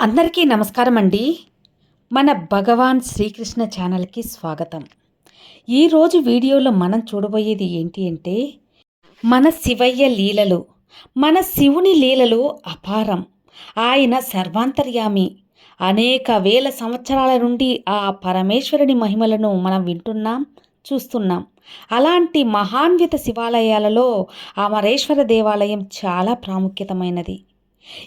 అందరికీ నమస్కారం అండి మన భగవాన్ శ్రీకృష్ణ ఛానల్కి స్వాగతం. ఈరోజు వీడియోలో మనం చూడబోయేది ఏంటి అంటే మన శివయ్య లీలలు మన శివుని లీలలు అపారం. ఆయన సర్వాంతర్యామి. అనేక వేల సంవత్సరాల నుండి ఆ పరమేశ్వరుని మహిమలను మనం వింటున్నాం చూస్తున్నాం. అలాంటి మహాన్విత శివాలయాలలో అమరేశ్వర దేవాలయం చాలా ప్రాముఖ్యతమైనది.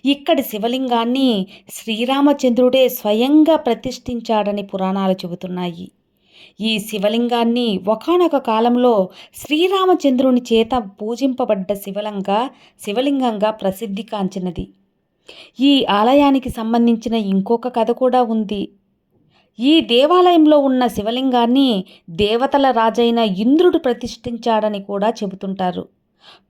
ఇక్కడి శివలింగాన్ని శ్రీరామచంద్రుడే స్వయంగా ప్రతిష్ఠించాడని పురాణాలు చెబుతున్నాయి. ఈ శివలింగాన్ని ఒకానొక కాలంలో శ్రీరామచంద్రుని చేత పూజింపబడ్డ శివలింగా శివలింగంగా ప్రసిద్ధి కాంచినది. ఈ ఆలయానికి సంబంధించిన ఇంకొక కథ కూడా ఉంది. ఈ దేవాలయంలో ఉన్న శివలింగాన్ని దేవతల రాజైన ఇంద్రుడు ప్రతిష్ఠించాడని కూడా చెబుతుంటారు.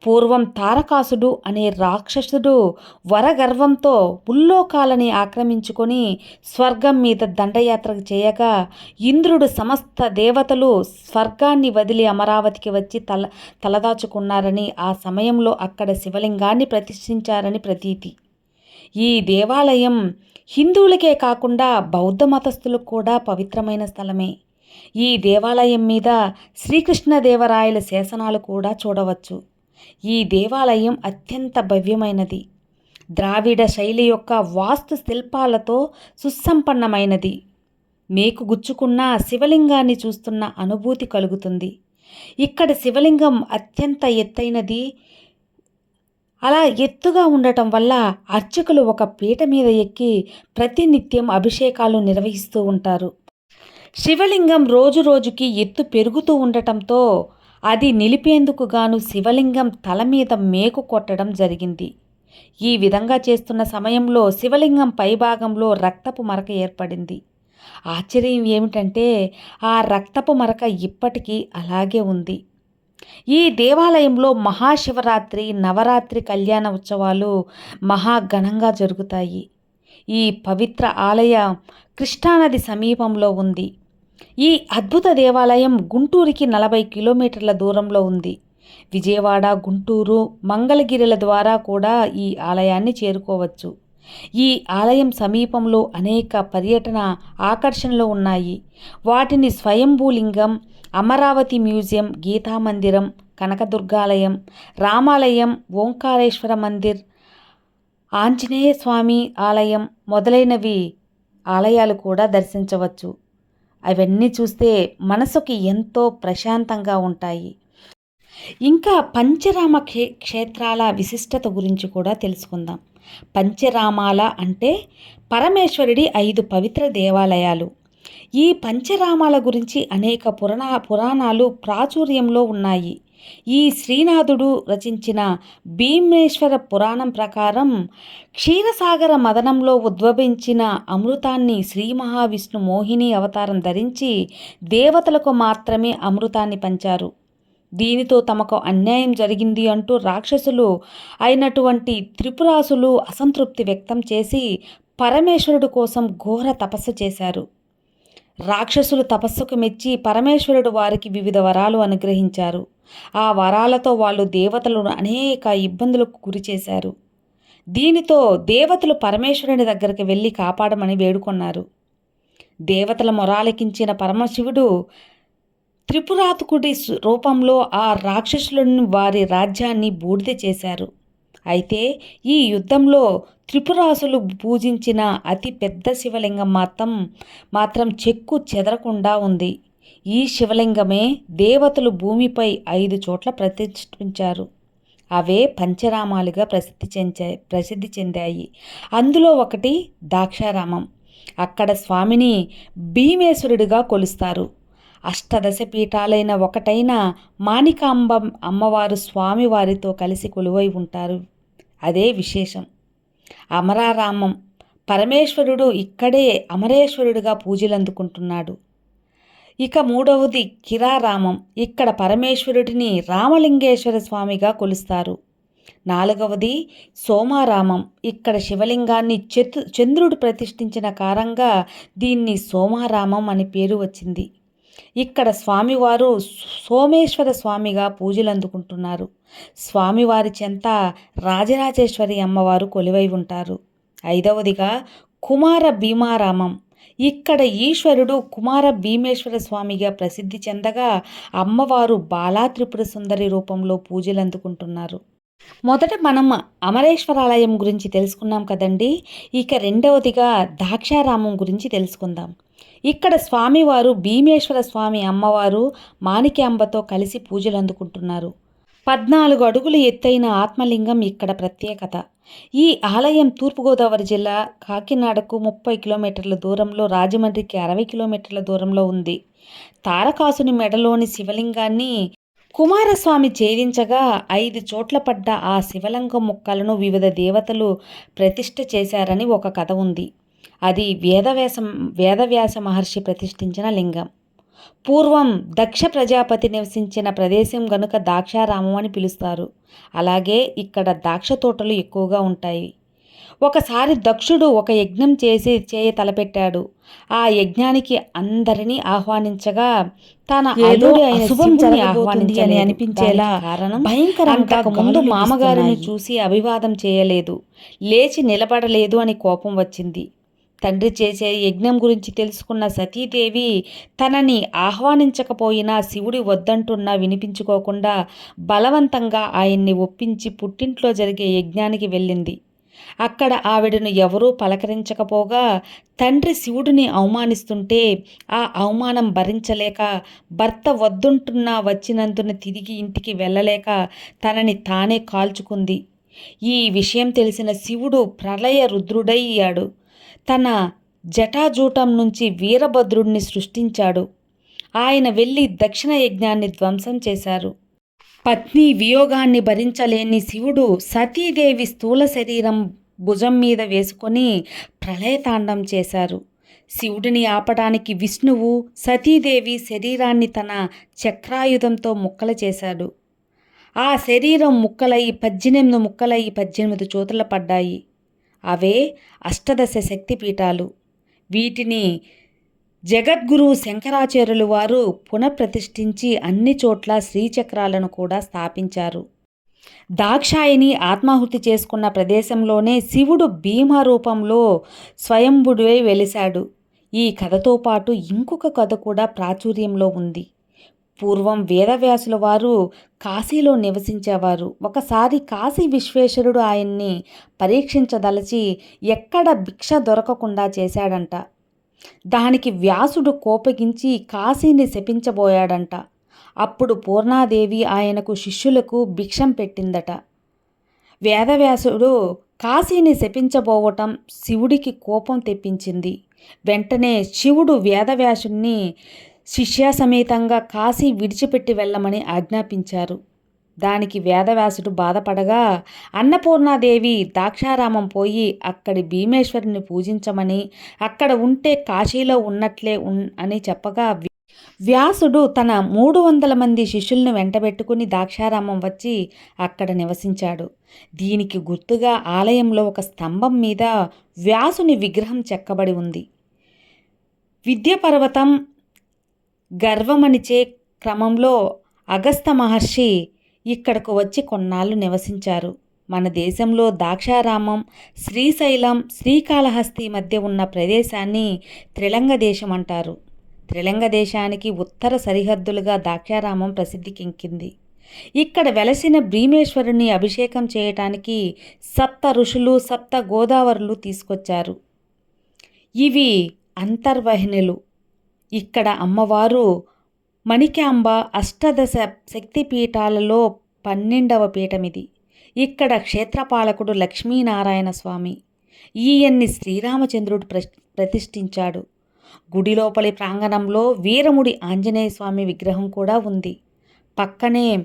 పూర్వం తారకాసుడు అనే రాక్షసుడు వరగర్వంతో ఉల్లోకాలని ఆక్రమించుకొని స్వర్గం మీద దండయాత్ర చేయగా ఇంద్రుడు సమస్త దేవతలు స్వర్గాన్ని వదిలి అమరావతికి వచ్చి తల తలదాచుకున్నారని ఆ సమయంలో అక్కడ శివలింగాన్ని ప్రతిష్ఠించారని ప్రతీతి. ఈ దేవాలయం హిందువులకే కాకుండా బౌద్ధ మతస్థులకు కూడా పవిత్రమైన స్థలమే. ఈ దేవాలయం మీద శ్రీకృష్ణదేవరాయల శాసనాలు కూడా చూడవచ్చు. ఈ దేవాలయం అత్యంత భవ్యమైనది. ద్రావిడ శైలి యొక్క వాస్తు శిల్పాలతో సుసంపన్నమైనది. మేకు గుచ్చుకున్న శివలింగాన్ని చూస్తున్న అనుభూతి కలుగుతుంది. ఇక్కడ శివలింగం అత్యంత ఎత్తైనది. అలా ఎత్తుగా ఉండటం వల్ల అర్చకులు ఒక పీట మీద ఎక్కి ప్రతినిత్యం అభిషేకాలు నిర్వహిస్తూ ఉంటారు. శివలింగం రోజు రోజుకి ఎత్తు పెరుగుతూ ఉండటంతో అది నిలిపేందుకు గాను శివలింగం తల మీద మేకు కొట్టడం జరిగింది. ఈ విధంగా చేస్తున్న సమయంలో శివలింగం పైభాగంలో రక్తపు మరక ఏర్పడింది. ఆశ్చర్యం ఏమిటంటే ఆ రక్తపు మరక ఇప్పటికీ అలాగే ఉంది. ఈ దేవాలయంలో మహాశివరాత్రి నవరాత్రి కళ్యాణ ఉత్సవాలు మహాఘనంగా జరుగుతాయి. ఈ పవిత్ర ఆలయ కృష్ణానది సమీపంలో ఉంది. ఈ అద్భుత దేవాలయం గుంటూరుకి నలభై కిలోమీటర్ల దూరంలో ఉంది. విజయవాడ గుంటూరు మంగళగిరిల ద్వారా కూడా ఈ ఆలయాన్ని చేరుకోవచ్చు. ఈ ఆలయం సమీపంలో అనేక పర్యటన ఆకర్షణలు ఉన్నాయి. వాటిని స్వయంభూలింగం అమరావతి మ్యూజియం గీతామందిరం కనకదుర్గాలయం రామాలయం ఓంకారేశ్వర మందిర్ ఆంజనేయ స్వామి ఆలయం మొదలైనవి ఆలయాలు కూడా దర్శించవచ్చు. అవన్నీ చూస్తే మనసుకి ఎంతో ప్రశాంతంగా ఉంటాయి. ఇంకా పంచరామ క్షే క్షేత్రాల విశిష్టత గురించి కూడా తెలుసుకుందాం. పంచరామాల అంటే పరమేశ్వరుడి ఐదు పవిత్ర దేవాలయాలు. ఈ పంచరామాల గురించి అనేక పురాణ పురాణాలు ప్రాచుర్యంలో ఉన్నాయి. ఈ శ్రీనాథుడు రచించిన భీమేశ్వర పురాణం ప్రకారం క్షీరసాగర మదనంలో ఉద్భవించిన అమృతాన్ని శ్రీ మహావిష్ణు మోహిని అవతారం ధరించి దేవతలకు మాత్రమే అమృతాన్ని పంచారు. దీనితో తమకు అన్యాయం జరిగింది అంటూ రాక్షసులు అయినటువంటి త్రిపురాసులు అసంతృప్తి వ్యక్తం చేసి పరమేశ్వరుడు కోసం ఘోర తపస్సు చేశారు. రాక్షసులు తపస్సుకు మెచ్చి పరమేశ్వరుడు వారికి వివిధ వరాలు అనుగ్రహించారు. ఆ వరాలతో వాళ్ళు దేవతలను అనేక ఇబ్బందులకు గురి చేశారు. దీనితో దేవతలు పరమేశ్వరుని దగ్గరికి వెళ్ళి కాపాడమని వేడుకొన్నారు. దేవతల మొరాలకించిన పరమశివుడు త్రిపురాతుకుడి రూపంలో ఆ రాక్షసులను వారి రాజ్యాన్ని బూడిద చేశారు. అయితే ఈ యుద్ధంలో త్రిపురాసులు పూజించిన అతి పెద్ద శివలింగం మాత్రం మాత్రం చెక్కు చెదరకుండా ఉంది. ఈ శివలింగమే దేవతలు భూమిపై ఐదు చోట్ల ప్రతిష్ఠించారు. అవే పంచరామాలుగా ప్రసిద్ధి చెంచా ప్రసిద్ధి చెందాయి. అందులో ఒకటి దాక్షారామం. అక్కడ స్వామిని భీమేశ్వరుడిగా కొలుస్తారు. అష్టదశ పీఠాలైన ఒకటైన మాణికాంబ అమ్మవారు స్వామివారితో కలిసి కొలువై ఉంటారు. అదే విశేషం. అమరారామం పరమేశ్వరుడు ఇక్కడే అమరేశ్వరుడిగా పూజలు అందుకుంటున్నాడు ఇక మూడవది కిరారామం. ఇక్కడ పరమేశ్వరుడిని రామలింగేశ్వర స్వామిగా కొలుస్తారు. నాలుగవది సోమారామం. ఇక్కడ శివలింగాన్ని చతు చంద్రుడు ప్రతిష్ఠించిన కారంగా దీన్ని సోమారామం అని పేరు వచ్చింది. ఇక్కడ స్వామివారు సోమేశ్వర స్వామిగా పూజలు అందుకుంటున్నారు స్వామివారి చెంత రాజరాజేశ్వరి అమ్మవారు కొలువై ఉంటారు. ఐదవదిగా కుమార భీమారామం. ఇక్కడ ఈశ్వరుడు కుమార భీమేశ్వర స్వామిగా ప్రసిద్ధి చెందగా అమ్మవారు బాలా త్రిపుర సుందరి రూపంలో పూజలు అందుకుంటున్నారు మొదట మనం అమరేశ్వరాలయం గురించి తెలుసుకున్నాం కదండి. ఇక రెండవదిగా దాక్షారామం గురించి తెలుసుకుందాం. ఇక్కడ స్వామివారు భీమేశ్వర స్వామి అమ్మవారు మాణిక్యాంబతో కలిసి పూజలు అందుకుంటున్నారు. పద్నాలుగు అడుగులు ఎత్తైన ఆత్మలింగం ఇక్కడ ప్రత్యేకత. ఈ ఆలయం తూర్పుగోదావరి జిల్లా కాకినాడకు ముప్పై కిలోమీటర్ల దూరంలో రాజమండ్రికి అరవై కిలోమీటర్ల దూరంలో ఉంది. తారకాసుని మెడలోని శివలింగాన్ని కుమారస్వామి ఛేదించగా ఐదు చోట్ల పడ్డ ఆ శివలింగం ముక్కలను వివిధ దేవతలు ప్రతిష్ఠ చేశారని ఒక కథ ఉంది. అది వేదవ్యాసం వేదవ్యాస మహర్షి ప్రతిష్ఠించిన లింగం. పూర్వం దక్ష ప్రజాపతి నివసించిన ప్రదేశం గనుక దాక్షారామం అని పిలుస్తారు. అలాగే ఇక్కడ ద్రాక్ష తోటలు ఎక్కువగా ఉంటాయి. ఒకసారి దక్షుడు ఒక యజ్ఞం చేసి చేయ తలపెట్టాడు. ఆ యజ్ఞానికి అందరినీ ఆహ్వానించగా తన అల్లుడి అయిన శివుడిని ఆహ్వానించి అని అనిపించేలా కారణం భయంకరంగా ముందు మామగారిని చూసి అభివాదం చేయలేదు. లేచి నిలబడలేదు అని కోపం వచ్చింది. తండ్రి చేసే యజ్ఞం గురించి తెలుసుకున్న సతీదేవి తనని ఆహ్వానించకపోయినా శివుడి వద్దంటున్నా వినిపించుకోకుండా బలవంతంగా ఆయన్ని ఒప్పించి పుట్టింట్లో జరిగే యజ్ఞానికి వెళ్ళింది. అక్కడ ఆవిడను ఎవరూ పలకరించకపోగా తండ్రి శివుడిని అవమానిస్తుంటే ఆ అవమానం భరించలేక భర్త వద్దుంటున్నా వచ్చినందున తిరిగి ఇంటికి వెళ్ళలేక తనని తానే కాల్చుకుంది. ఈ విషయం తెలిసిన శివుడు ప్రళయ రుద్రుడయ్యాడు. తన జటాజూటం నుంచి వీరభద్రుణ్ణి సృష్టించాడు. ఆయన వెళ్ళి దక్షిణ యజ్ఞాన్ని ధ్వంసం చేశారు. పత్ని వియోగాన్ని భరించలేని శివుడు సతీదేవి స్థూల శరీరం భుజం మీద వేసుకొని ప్రళయతాండం చేశారు. శివుడిని ఆపడానికి విష్ణువు సతీదేవి శరీరాన్ని తన చక్రాయుధంతో ముక్కలు చేశాడు. ఆ శరీరం ముక్కలై పద్దెనిమిది ముక్కలై పద్దెనిమిది చోతుల పడ్డాయి. అవే అష్టదశ శక్తిపీఠాలు. వీటిని జగద్గురువు శంకరాచార్యులు వారు పునఃప్రతిష్ఠించి అన్ని చోట్ల శ్రీచక్రాలను కూడా స్థాపించారు. దాక్షాయిని ఆత్మాహుతి చేసుకున్న ప్రదేశంలోనే శివుడు భీమ రూపంలో స్వయంభుడివై వెలిశాడు. ఈ కథతో పాటు ఇంకొక కథ కూడా ప్రాచుర్యంలో ఉంది. పూర్వం వేదవ్యాసుల వారు కాశీలో నివసించేవారు. ఒకసారి కాశీ విశ్వేశ్వరుడు ఆయన్ని పరీక్షించదలచి ఎక్కడ భిక్ష దొరకకుండా చేశాడంట. దానికి వ్యాసుడు కోపగించి కాశీని శపించబోయాడంట. అప్పుడు పూర్ణాదేవి ఆయనకు శిష్యులకు భిక్షం పెట్టిందట. వేదవ్యాసుడు కాశీని శపించబోవటం శివుడికి కోపం తెప్పించింది. వెంటనే శివుడు వేదవ్యాసుని శిష్యాసమేతంగా కాశీ విడిచిపెట్టి వెళ్ళమని ఆజ్ఞాపించారు. దానికి వేదవ్యాసుడు బాధపడగా అన్నపూర్ణాదేవి దాక్షారామం పోయి అక్కడి భీమేశ్వరుని పూజించమని అక్కడ ఉంటే కాశీలో ఉన్నట్లే ఉన్ అని చెప్పగా వ్యాసుడు తన మూడు వందల మంది శిష్యుల్ని వెంటబెట్టుకుని దాక్షారామం వచ్చి అక్కడ నివసించాడు. దీనికి గుర్తుగా ఆలయంలో ఒక స్తంభం మీద వ్యాసుని విగ్రహం చెక్కబడి ఉంది. విద్యాపర్వతం గర్వమనిచే క్రమంలో అగస్త మహర్షి ఇక్కడకు వచ్చి కొన్నాళ్ళు నివసించారు. మన దేశంలో దాక్షారామం శ్రీశైలం శ్రీకాళహస్తి మధ్య ఉన్న ప్రదేశాన్ని త్రిలంగ దేశం అంటారు. త్రిలంగ దేశానికి ఉత్తర సరిహద్దులుగా దాక్షారామం ప్రసిద్ధికెక్కింది ఇక్కడ వెలసిన భీమేశ్వరుని అభిషేకం చేయటానికి సప్త ఋషులు సప్త గోదావరులు తీసుకొచ్చారు. ఇవి అంతర్వహినులు ఇక్కడ అమ్మవారు మణికాంబ అష్టదశ శక్తిపీఠాలలో పన్నెండవ పీఠమిది. ఇక్కడ క్షేత్రపాలకుడు లక్ష్మీనారాయణ స్వామి. ఈయన్ని శ్రీరామచంద్రుడు ప్ర ప్రతిష్ఠించాడు. గుడి లోపలి ప్రాంగణంలో వీరముడి ఆంజనేయ స్వామి విగ్రహం కూడా ఉంది. పక్కనే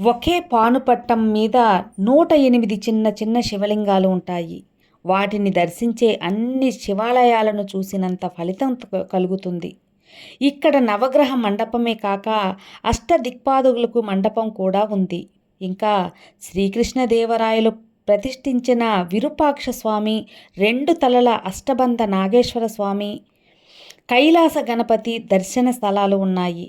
ఒకే పానుపట్టం మీద నూట ఎనిమిది చిన్న చిన్న శివలింగాలు ఉంటాయి. వాటిని దర్శించే అన్ని శివాలయాలను చూసినంత ఫలితం కలుగుతుంది. ఇక్కడ నవగ్రహ మండపమే కాక అష్టదిక్పాదులకు మండపం కూడా ఉంది. ఇంకా శ్రీకృష్ణదేవరాయలు ప్రతిష్ఠించిన విరూపాక్ష స్వామి రెండు తలల అష్టబంధ నాగేశ్వర స్వామి కైలాస గణపతి దర్శన స్థలాలు ఉన్నాయి.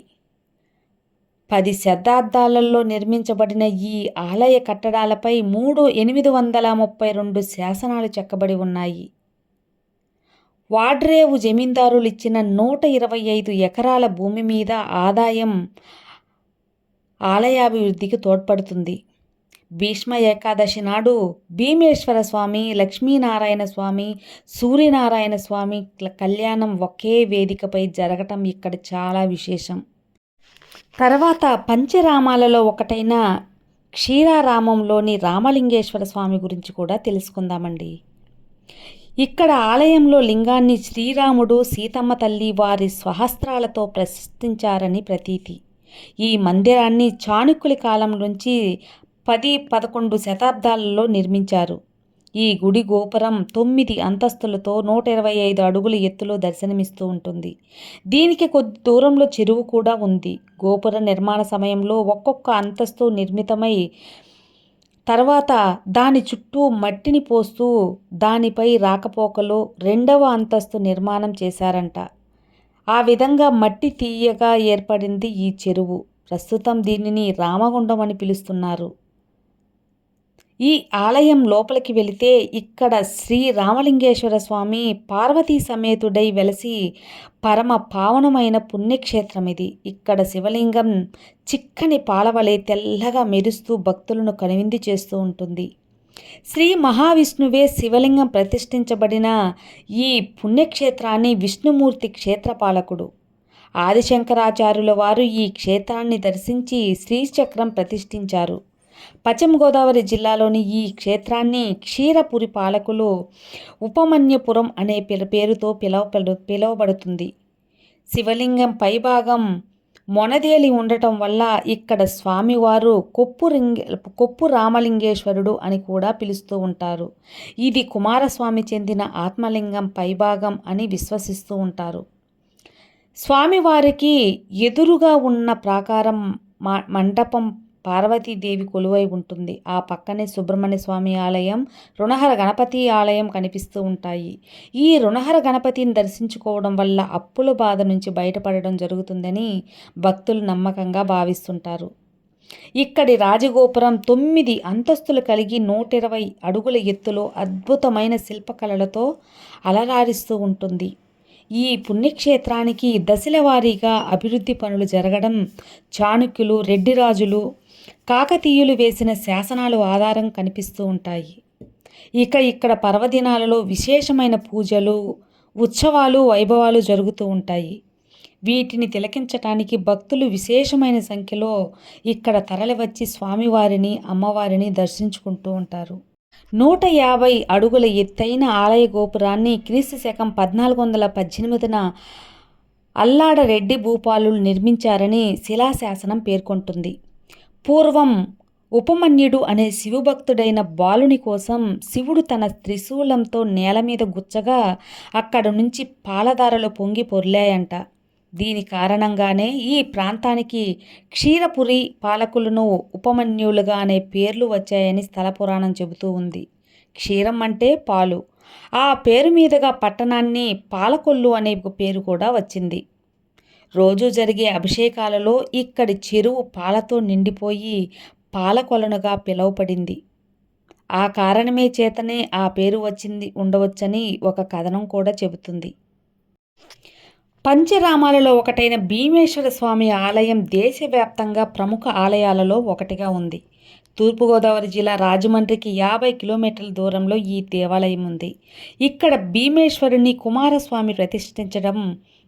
పది శతాబ్దాలలో నిర్మించబడిన ఈ ఆలయ కట్టడాలపై మూడు ఎనిమిది వందల ముప్పై రెండు శాసనాలు చెక్కబడి ఉన్నాయి. వాడ్రేవు జమీందారులు ఇచ్చిన నూట ఇరవై ఐదు ఎకరాల భూమి మీద ఆదాయం ఆలయాభివృద్ధికి తోడ్పడుతుంది. భీష్మ ఏకాదశి నాడు భీమేశ్వర స్వామి లక్ష్మీనారాయణ స్వామి సూర్యనారాయణ స్వామి కళ్యాణం ఒకే వేదికపై జరగటం ఇక్కడ చాలా విశేషం. తర్వాత పంచరామాలలో ఒకటైన క్షీరారామంలోని రామలింగేశ్వర స్వామి గురించి కూడా తెలుసుకుందామండి. ఇక్కడ ఆలయంలో లింగాన్ని శ్రీరాముడు సీతమ్మ తల్లి వారి స్వహస్త్రాలతో ప్రశస్తించారని ప్రతీతి. ఈ మందిరాన్ని చాణుక్యుల కాలం నుంచి పది పదకొండు శతాబ్దాలలో నిర్మించారు. ఈ గుడి గోపురం తొమ్మిది అంతస్తులతో నూట ఇరవై ఐదు అడుగుల ఎత్తులో దర్శనమిస్తూ ఉంటుంది. దీనికి కొద్ది దూరంలో చెరువు కూడా ఉంది. గోపుర నిర్మాణ సమయంలో ఒక్కొక్క అంతస్తు నిర్మితమై తర్వాత దాని చుట్టూ మట్టిని పోస్తూ దానిపై రాకపోకలు రెండవ అంతస్తు నిర్మాణం చేశారంట. ఆ విధంగా మట్టి తీయగా ఏర్పడింది ఈ చెరువు. ప్రస్తుతం దీనిని రామగుండం అని పిలుస్తున్నారు. ఈ ఆలయం లోపలికి వెళితే ఇక్కడ శ్రీ రామలింగేశ్వర స్వామి పార్వతీ సమేతుడై వెలసి పరమ పావనమైన పుణ్యక్షేత్రం ఇది. ఇక్కడ శివలింగం చిక్కని పాలవలే తెల్లగా మెరుస్తూ భక్తులను కనువింది చేస్తూ ఉంటుంది. శ్రీ మహావిష్ణువే శివలింగం ప్రతిష్ఠించబడిన ఈ పుణ్యక్షేత్రాన్ని విష్ణుమూర్తి క్షేత్రపాలకుడు. ఆదిశంకరాచార్యుల వారు ఈ క్షేత్రాన్ని దర్శించి శ్రీచక్రం ప్రతిష్ఠించారు. పశ్చిమ గోదావరి జిల్లాలోని ఈ క్షేత్రాన్ని క్షీరపురి పాలకులు ఉపమన్యపురం అనే పేరుతో పిలవబడు పిలువబడుతుంది. శివలింగం పైభాగం మొనదేలి ఉండటం వల్ల ఇక్కడ స్వామివారు కొప్పు రింగ కొప్పు రామలింగేశ్వరుడు అని కూడా పిలుస్తూ ఉంటారు. ఇది కుమారస్వామి చెందిన ఆత్మలింగం పైభాగం అని విశ్వసిస్తూ ఉంటారు. స్వామివారికి ఎదురుగా ఉన్న ప్రాకారం మా మంటపం పార్వతీదేవి కొలువై ఉంటుంది. ఆ పక్కనే సుబ్రహ్మణ్య స్వామి ఆలయం రుణహర గణపతి ఆలయం కనిపిస్తూ ఉంటాయి. ఈ రుణహర గణపతిని దర్శించుకోవడం వల్ల అప్పుల బాధ నుంచి బయటపడడం జరుగుతుందని భక్తులు నమ్మకంగా భావిస్తుంటారు. ఇక్కడి రాజగోపురం తొమ్మిది అంతస్తులు కలిగి నూట ఇరవై అడుగుల ఎత్తులో అద్భుతమైన శిల్పకళలతో అలరారిస్తూ ఉంటుంది. ఈ పుణ్యక్షేత్రానికి దశల వారీగా అభివృద్ధి పనులు జరగడం చాణుక్యులు రెడ్డిరాజులు కాకతీయులు వేసిన శాసనాలు ఆధారం కనిపిస్తూ ఉంటాయి. ఇక ఇక్కడ పర్వదినాలలో విశేషమైన పూజలు ఉత్సవాలు వైభవాలు జరుగుతూ ఉంటాయి. వీటిని తిలకించటానికి భక్తులు విశేషమైన సంఖ్యలో ఇక్కడ తరలివచ్చి స్వామివారిని అమ్మవారిని దర్శించుకుంటూ ఉంటారు. నూట యాభై అడుగుల ఎత్తైన ఆలయ గోపురాన్ని క్రీస్తు శకం పద్నాలుగు వందల పద్దెనిమిదిన అల్లాడ రెడ్డి భూపాలులు నిర్మించారని శిలాశాసనం పేర్కొంటుంది. పూర్వం ఉపమన్యుడు అనే శివభక్తుడైన బాలుని కోసం శివుడు తన త్రిశూలంతో నేల మీద గుచ్చగా అక్కడ నుంచి పాలధారలు పొంగి పొర్లాయంట. దీని కారణంగానే ఈ ప్రాంతానికి క్షీరపురి పాలకులను ఉపమన్యులుగా అనే పేర్లు వచ్చాయని స్థల పురాణం చెబుతూ ఉంది. క్షీరం అంటే పాలు. ఆ పేరు మీదుగా పట్టణాన్ని పాలకొల్లు అనే పేరు కూడా వచ్చింది. రోజు జరిగే అభిషేకాలలో ఇక్కడి చెరువు పాలతో నిండిపోయి పాలకొలనుగా పిలువపడింది ఆ కారణమే చేతనే ఆ పేరు వచ్చింది ఉండవచ్చని ఒక కథనం కూడా చెబుతుంది. పంచరామాలలో ఒకటైన భీమేశ్వర స్వామి ఆలయం దేశవ్యాప్తంగా ప్రముఖ ఆలయాలలో ఒకటిగా ఉంది. తూర్పుగోదావరి జిల్లా రాజమండ్రికి యాభై కిలోమీటర్ల దూరంలో ఈ దేవాలయం ఉంది. ఇక్కడ భీమేశ్వరుని కుమారస్వామి ప్రతిష్ఠించడం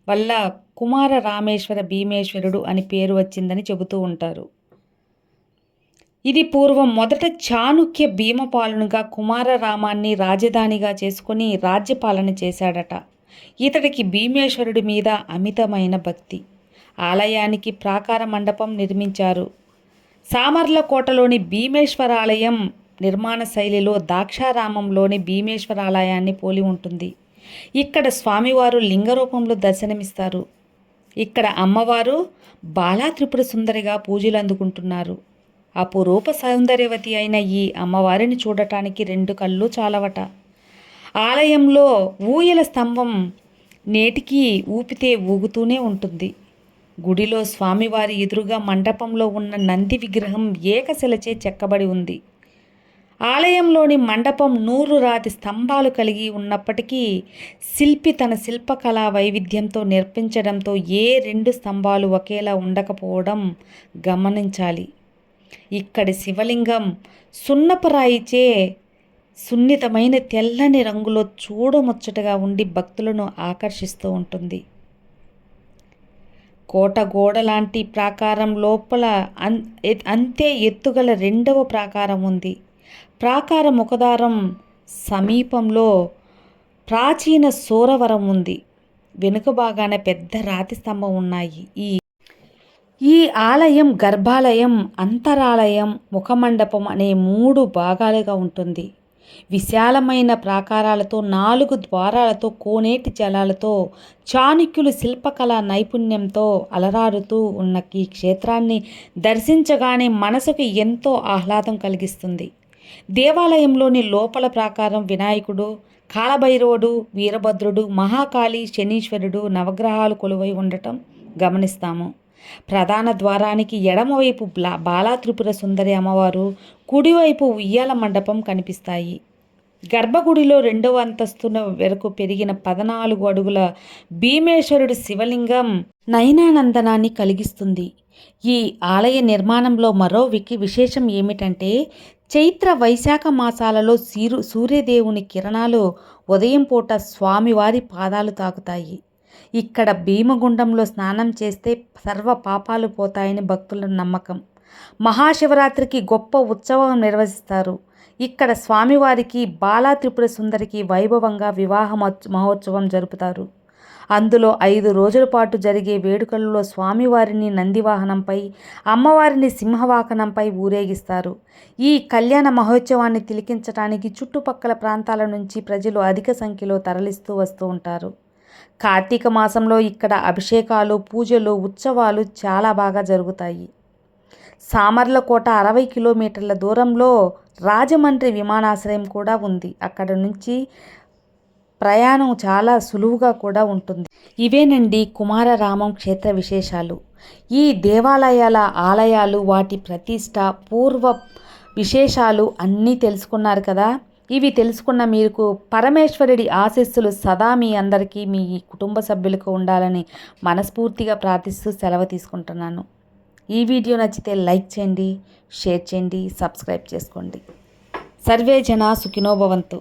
వల్ల కుమార రామేశ్వర భీమేశ్వరుడు అని పేరు వచ్చిందని చెబుతూ ఉంటారు. ఇది పూర్వం మొదట చాణుక్య భీమపాలనుగా కుమారరామాన్ని రాజధానిగా చేసుకుని రాజ్యపాలన చేశాడట. ఇతడికి భీమేశ్వరుడి మీద అమితమైన భక్తి. ఆలయానికి ప్రాకార మండపం నిర్మించారు. సామర్లకోటలోని భీమేశ్వరాలయం నిర్మాణ శైలిలో దాక్షారామంలోని భీమేశ్వరాలయాన్ని పోలి ఉంటుంది. ఇక్కడ స్వామివారు లింగ రూపంలో దర్శనమిస్తారు. ఇక్కడ అమ్మవారు బాలాత్రిపుర సుందరిగా పూజలు అందుకుంటున్నారు. అపురూప సౌందర్యవతి అయిన ఈ అమ్మవారిని చూడటానికి రెండు కళ్ళు చాలవట. ఆలయంలో ఊయల స్తంభం నేటికి ఊపితే ఊగుతూనే ఉంటుంది. గుడిలో స్వామివారి ఎదురుగా మండపంలో ఉన్న నంది విగ్రహం ఏకశిలచే చెక్కబడి ఉంది. ఆలయంలోని మండపం నూరు రాతి స్తంభాలు కలిగి ఉన్నప్పటికీ శిల్పి తన శిల్పకళా వైవిధ్యంతో నేర్పించడంతో ఏ రెండు స్తంభాలు ఒకేలా ఉండకపోవడం గమనించాలి. ఇక్కడి శివలింగం సున్నపరాయిచే సున్నితమైన తెల్లని రంగులో చూడముచ్చటగా ఉండి భక్తులను ఆకర్షిస్తూ ఉంటుంది. కోట గోడ లాంటి ప్రాకారం లోపల అంతే ఎత్తుగల రెండవ ప్రాకారం ఉంది. ప్రాకార ముఖదారం సమీపంలో ప్రాచీన సూరవరం ఉంది. వెనుక భాగాన పెద్ద రాతి స్తంభం ఉన్నాయి. ఈ ఈ ఆలయం గర్భాలయం అంతరాలయం ముఖమండపం అనే మూడు భాగాలుగా ఉంటుంది. విశాలమైన ప్రాకారాలతో నాలుగు ద్వారాలతో కోనేటి జలాలతో చాణుక్యులు శిల్పకళా నైపుణ్యంతో అలరారుతూ ఉన్న ఈ క్షేత్రాన్ని దర్శించగానే మనసుకు ఎంతో ఆహ్లాదం కలిగిస్తుంది. దేవాలయంలోని లోపల ప్రాకారం వినాయకుడు కాలభైరవుడు వీరభద్రుడు మహాకాళి శనీశ్వరుడు నవగ్రహాలు కొలువై ఉండటం గమనిస్తాము. ప్రధాన ద్వారానికి ఎడమవైపు బ్లా- బాలా త్రిపుర సుందరి అమ్మవారు కుడివైపు ఉయ్యాల మండపం కనిపిస్తాయి. గర్భగుడిలో రెండవ అంతస్తున వరకు పెరిగిన పద్నాలుగు అడుగుల భీమేశ్వరుడు శివలింగం నయనానందనాన్ని కలిగిస్తుంది. ఈ ఆలయ నిర్మాణంలో మరో వికి విశేషం ఏమిటంటే చైత్ర వైశాఖ మాసాలలో సీరు సూర్యదేవుని కిరణాలు ఉదయం పూట స్వామివారి పాదాలు తాకుతాయి. ఇక్కడ భీమగుండంలో స్నానం చేస్తే సర్వ పాపాలు పోతాయని భక్తుల నమ్మకం. మహాశివరాత్రికి గొప్ప ఉత్సవం నిర్వహిస్తారు. ఇక్కడ స్వామివారికి బాలా త్రిపుర సుందరికి వైభవంగా వివాహ మహోత్సవం జరుపుతారు. అందులో ఐదు రోజుల పాటు జరిగే వేడుకలలో స్వామివారిని నందివాహనంపై అమ్మవారిని సింహవాహనంపై ఊరేగిస్తారు. ఈ కళ్యాణ మహోత్సవాన్ని తిలికించడానికి చుట్టుపక్కల ప్రాంతాల నుంచి ప్రజలు అధిక సంఖ్యలో తరలిస్తూ వస్తూ ఉంటారు. కార్తీక మాసంలో ఇక్కడ అభిషేకాలు పూజలు ఉత్సవాలు చాలా బాగా జరుగుతాయి. సామర్లకోట అరవై కిలోమీటర్ల దూరంలో రాజమండ్రి విమానాశ్రయం కూడా ఉంది. అక్కడ నుంచి ప్రయాణం చాలా సులువుగా కూడా ఉంటుంది. ఇవేనండి కుమారరామం క్షేత్ర విశేషాలు. ఈ దేవాలయాల ఆలయాలు వాటి ప్రతిష్ట పూర్వ విశేషాలు అన్నీ తెలుసుకున్నారు కదా? ఇవి తెలుసుకున్న మీకు పరమేశ్వరుడి ఆశీస్సులు సదా మీ అందరికీ మీ కుటుంబ సభ్యులకు ఉండాలని మనస్ఫూర్తిగా ప్రార్థిస్తూ సెలవు తీసుకుంటున్నాను. ఈ వీడియో నచ్చితే లైక్ చేయండి షేర్ చేయండి సబ్స్క్రైబ్ చేసుకోండి. సర్వే జన సుఖినోభవంతు